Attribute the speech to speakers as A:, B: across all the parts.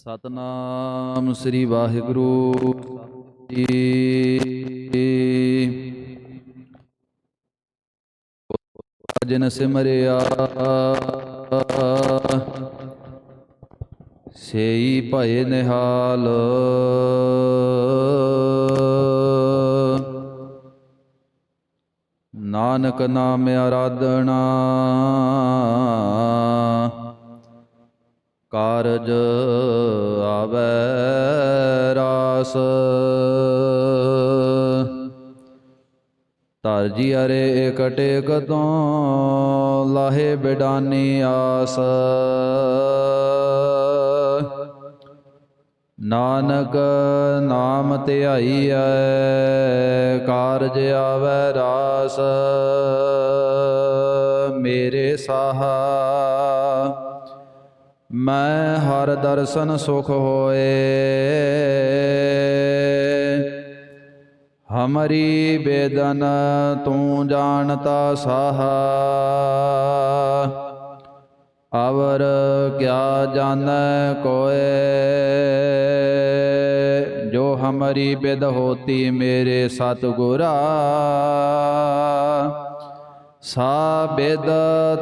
A: ਸਤਨਾਮ ਸ੍ਰੀ ਵਾਹਿਗੁਰੂ ਜੀ। ਜਨ ਸਿਮਰਿਆ ਸੇਈ ਭਏ ਨਿਹਾਲ। ਨਾਨਕ ਨਾਮ ਆਰਾਧਨਾ ਕਾਰਜ ਆਵੈ ਰਾਸ। ਧਰ ਜੀ ਅਰੇ ਇਕਟੇ ਕਤੋਂ ਲਾਹੇ ਬਿਡਾਨੀ ਆਸ। ਨਾਨਕ ਨਾਮ ਧਿਆਈਐ, ਕਾਰਜ ਆਵੈ ਰਾਸ। ਮੇਰੇ ਸਾਹਾ ਮੈਂ ਹਰ ਦਰਸ਼ਨ ਸੁਖ ਹੋਏ। ਹਮਰੀ ਬੇਦਨ ਤੂੰ ਜਾਣਤਾ ਸਾਹਾ। ਅਵਰ ਕਿਆ ਜਾਣੈ ਕੋਏ। ਜੋ ਹਮਰੀ ਬਿਦ ਹੋਤੀ ਮੇਰੇ ਸਤਿਗੁਰਾ। ਸਾ ਬਿਦ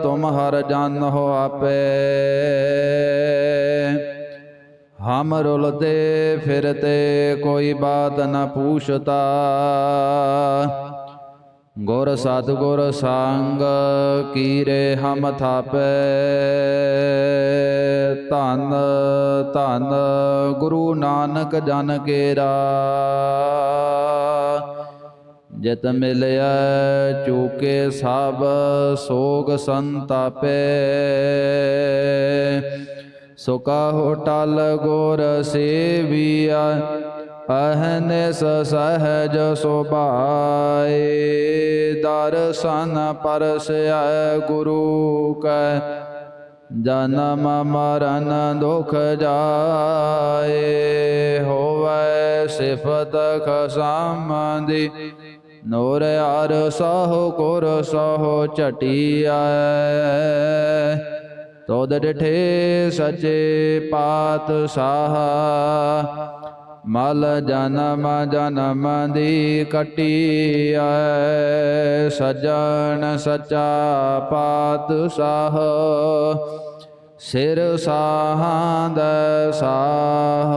A: ਤੁਮ ਹਰ ਜਨ ਹੋ ਆਪੇ। ਹਮ ਰੁਲਦੇ ਫਿਰਤੇ ਕੋਈ ਬਾਤ ਨ ਪੂਛਤਾ। ਗੁਰ ਸਤਿਗੁਰ ਸੰਗ ਕੀਰੇ ਹਮ ਥਾਪੈ। ਧੰਨ ਧੰਨ ਗੁਰੂ ਨਾਨਕ ਜਨ ਕੇਰਾ। ਜਿਤ ਮਿਲਿਆ ਚੂਕੇ ਸਭ ਸੋਗ ਸੰਤਾਪੇ। ਸੁਕਾ ਹੋਟਲ ਗੁਰ ਸੇਵੀਆ, ਅਹਨਿਸ ਸਹਜ ਸੁਭਾਏ। ਦਰਸ਼ਨ ਪਰਸਿਆ ਗੁਰੂ ਕੈ, ਜਨਮ ਮਰਨ ਦੁਖ ਜਾਏ। ਹੋਵੇ ਸਿਫਤ ਖਸਮ ਦੀ ਨੂਰ ਅਰ ਸਹੁ ਗੁਰ ਸਹੁ ਝਟੀਐ ਤੋਦ ਡਿਠੇ ਸਚੇ ਪਾਤਸ਼ਾਹ, ਮਲ ਜਨਮ ਜਨਮ ਦੀ ਕਟਿਆ ਸਜਣ ਸਚਾ ਪਾਤਸ਼ਾਹ, ਸਿਰ ਸਾਹੰਦ ਸਾਹ।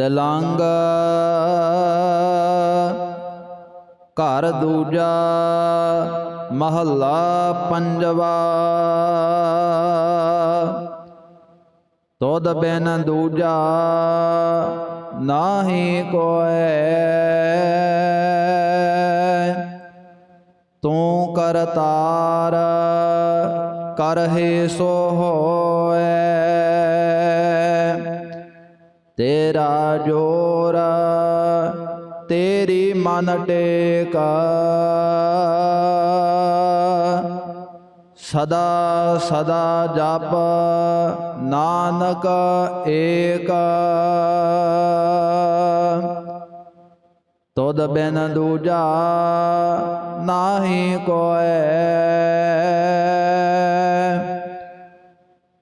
A: ਤਲੰਗ ਘਰ ਦੂਜਾ ਮਹੱਲਾ ਪੰਜਵਾ। ਤੋਦ ਬਿਨ ਦੂਜਾ ਨਾਹੀ ਕੋਏ ਤੂੰ ਕਰਤਾਰ ਕਰਹਿ ਸੋ ਹੋਏ ਤੇਰਾ ਜੋਰ ਤੇਰੀ ਮਨ ਟੇਕਾ। ਸਦਾ ਸਦਾ ਜਪ ਨਾਨਕ ਏਕ। ਤੋਦ ਬਿਨ ਦੂਜਾ ਨਾਹੀ ਕੋਏ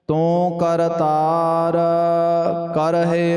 A: ਤੂੰ ਕਰਤਾ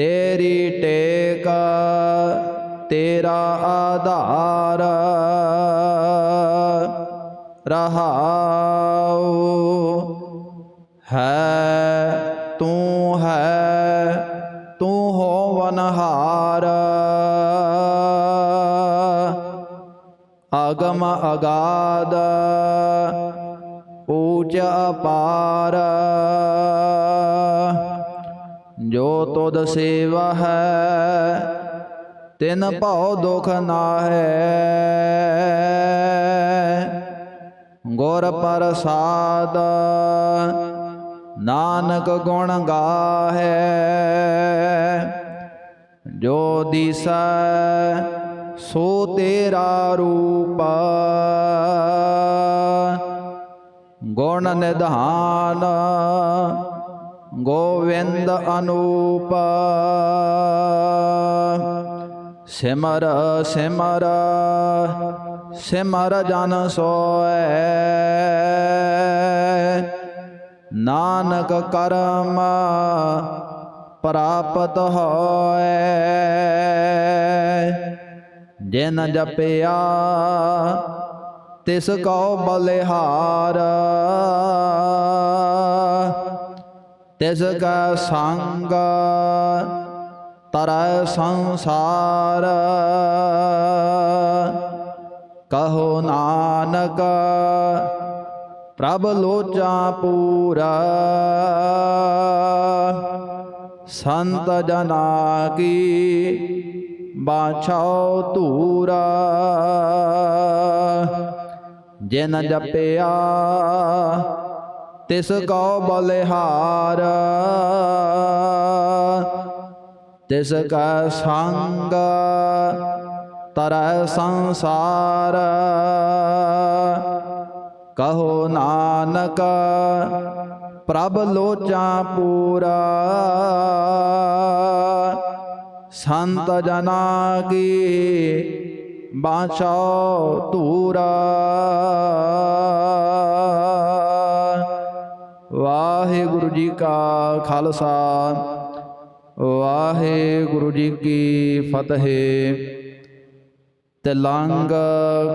A: ਤੇਰੀ ਟੇਕ, ਤੇਰਾ ਆਧਾਰ ਰਹਾਉ। ਹੈ, ਤੂੰ ਹੈ, ਤੂੰ ਹੋ ਵਨਹਾਰ। ਅਗਮ ਅਗਾਦ ਊਚ ਅਪਾਰ। ਤੁਧ ਸੇਵਾ ਹੈ, ਤਿਨ ਭਉ ਦੁਖ ਨਾਹੈ। ਗੁਰ ਪ੍ਰਸਾਦ ਨਾਨਕ ਗੁਣ ਗਾਹੈ, ਜੋ ਦਿਸੈ ਸੋ ਤੇਰਾ ਰੂਪ। ਗੁਣ ਨਿਧਾਨ ਗੋਵਿੰਦ ਅਨੂਪ। ਸਿਮਰ ਸਿਮਰ ਸਿਮਰ ਜਨ ਸੋਏ। ਨਾਨਕ ਕਰਮ ਪ੍ਰਾਪਤ ਹੋਏ। ਜਿਨ ਜਪਿਆ, ਤਿਸ ਕਉ ਬਲਿਹਾਰ। ਤਿਸ ਕਾ ਸੰਗ, ਤਰੈ ਸੰਸਾਰ। ਕਹੋ ਨਾਨਕ, ਪ੍ਰਭ ਲੋਚਾ ਪੂਰਾ। ਸੰਤ ਜਨਾ ਕੀ ਬਾਛਾਉ ਧੂਰਾ। ਜਿਨ ਜਪਿਆ ਤਿਸ ਕਉ ਬਲਿਹਾਰ। ਤਿਸ ਕਾ ਸੰਗ ਤਰੈ ਸੰਸਾਰ। ਕਹੋ ਨਾਨਕ ਪ੍ਰਭ ਲੋਚਾ ਪੂਰਾ। ਸੰਤ ਜਨਾ ਕੀ ਬਾਛਾਉ ਧੂਰਾ। ਵਾਹਿਗੁਰੂ ਜੀ ਕਾ ਖਾਲਸਾ, ਵਾਹਿਗੁਰੂ ਜੀ ਕੀ ਫਤਿਹ। ਤਿਲੰਗ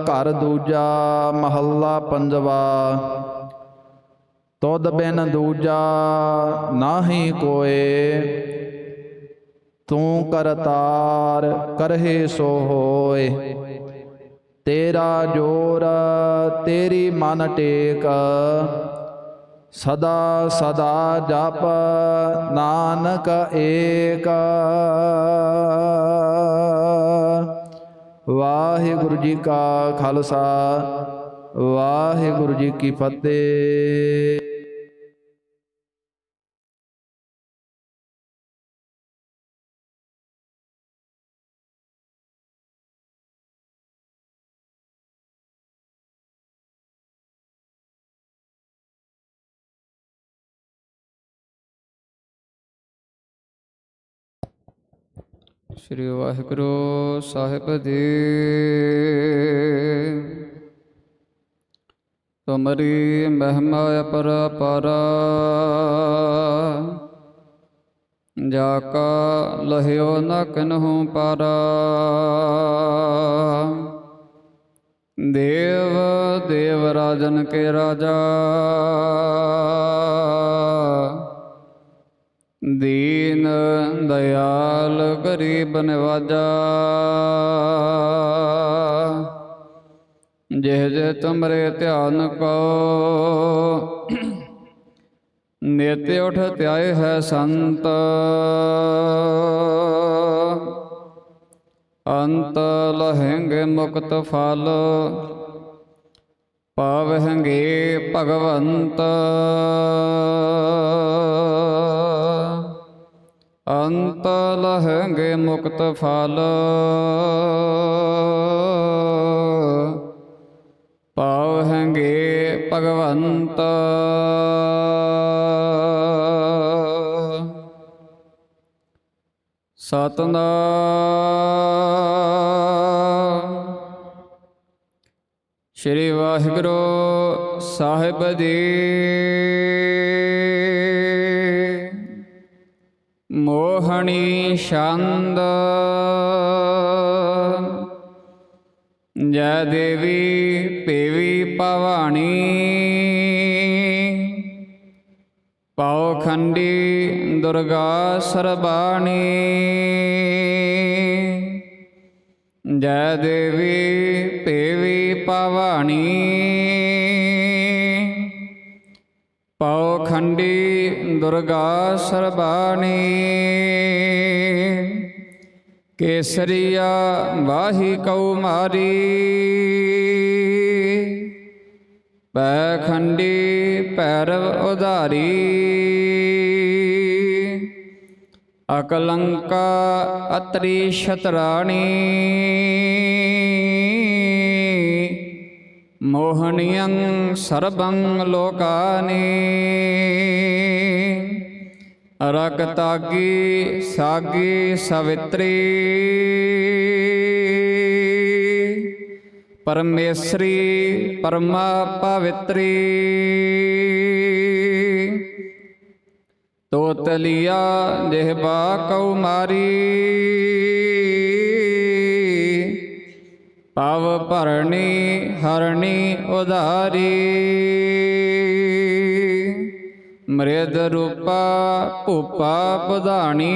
A: ਘਰ ਦੂਜਾ ਮਹੱਲਾ ਪੰਜਵਾ, ਤੁਧ ਬਿਨ ਦੂਜਾ ਨਾਹੀ ਕੋਏ। ਤੂੰ ਕਰਤਾਰ ਕਰਹੇ ਸੋ ਹੋਏ, ਤੇਰਾ ਜੋਰ ਤੇਰੀ ਮਨ ਟੇਕ। ਸਦਾ ਸਦਾ ਜਪ ਨਾਨਕ ਏਕ। ਵਾਹਿਗੁਰੂ ਜੀ ਕਾ ਖਾਲਸਾ ਵਾਹਿਗੁਰੂ ਜੀ ਕੀ ਫਤਿਹ।
B: ਸ੍ਰੀ ਵਾਹਿਗੁਰੂ ਸਾਹਿਬ ਜੀ ਤੁਮਰੀ ਮਹਿਮਾ ਅਪਰਪਰ ਜਾ ਕਾ ਲਹਿਓ ਨ ਕਿਨਹੂ ਪਰ। ਦੇਵ ਦੇਵ ਰਾਜਨ ਕੇ ਰਾਜਾ ਦੀਨ ਦਇਆਲ ਗਰੀਬ ਨਿਵਾਜਾ। ਜਿਹ ਜੇ ਤੁਮਰੇ ਧਿਆਨ ਕੋ, ਨਿਤ ਉਠ ਧਿਆਏ ਹੈ ਸੰਤ। ਅੰਤ ਲਹਿੰਗੇ ਮੁਕਤ ਫਲ, ਪਾਵਹਿੰਗੇ ਭਗਵੰਤ। ਅੰਤ ਲਹੰਗੇ ਮੁਕਤ ਫਲ। ਪਾਵਹਿੰਗੇ ਭਗਵੰਤ। ਸਤਨਾਮ। ਸ਼੍ਰੀ ਵਾਹਿਗੁਰੂ ਸਾਹਿਬ ਜੀ। ਮੋਹਣੀ ਛੰਦ। ਜੈ ਦੇਵੀ ਪੇਵੀ ਭਵਾਨੀ। ਪਾਉ ਖੰਡੀ ਦੁਰਗਾ ਸਰਬਾਣੀ ਜੈ ਦੇਵੀ ਪੇਵੀ ਪਾਵਾਣੀ ਦੁਰਗਾ ਸਰਬਾਣੀ। ਕੇਸਰੀਆ ਵਾਹੀ ਕਉ ਮਾਰੀ ਪੈ ਖੰਡੀ ਭੈਰਵ ਉਧਾਰੀ। ਅਕਲੰਕਾ ਅਤਰੀ ਸ਼ਤਰਾਣੀ। ਮੋਹਨੀਯੰ ਸਰਬੰ ਲੋਕਾਨੀ। ਰਕਤਾਗੀ ਸਾਗੀ ਸਵਿਤਰੀ। ਪਰਮੇਸ਼ਰੀ ਪਰਮਾ ਪਵਿੱਤਰੀ। ਤੋਤਲੀਆ ਜਿਹਬਾ ਕਉ ਪਵ ਭਰਣੀ, ਹਰਣੀ, ਉਧਾਰੀ। ਮ੍ਰਿਦ ਰੂਪਾ ਭੂਪਾ ਪਧਾਣੀ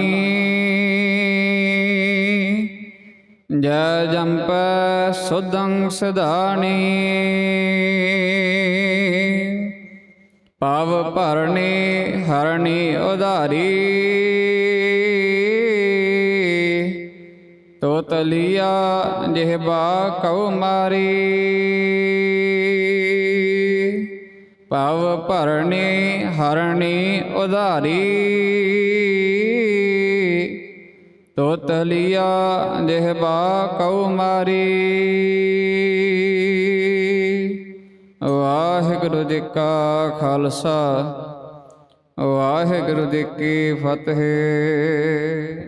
B: ਜੈ ਜੰਪੈ ਸੁਦੰ ਸਦਾਣੀ ਪਵ ਭਰਣੀ, ਹਰਣੀ, ਉਧਾਰੀ। ਤੋਤਲੀਆ, ਜਿਹਬਾ ਕਉ ਮਾਰੀ। ਪਵ ਭਰਣੀ, ਹਰਣੀ, ਉਧਾਰੀ। ਤੋਤਲੀਆ, ਜਿਹਬਾ ਕਉ ਮਾਰੀ। ਵਾਹਿਗੁਰੂ ਜੀ ਕਾ ਖਾਲਸਾ, ਵਾਹਿਗੁਰੂ ਜੀ ਕੀ ਫਤਿਹ।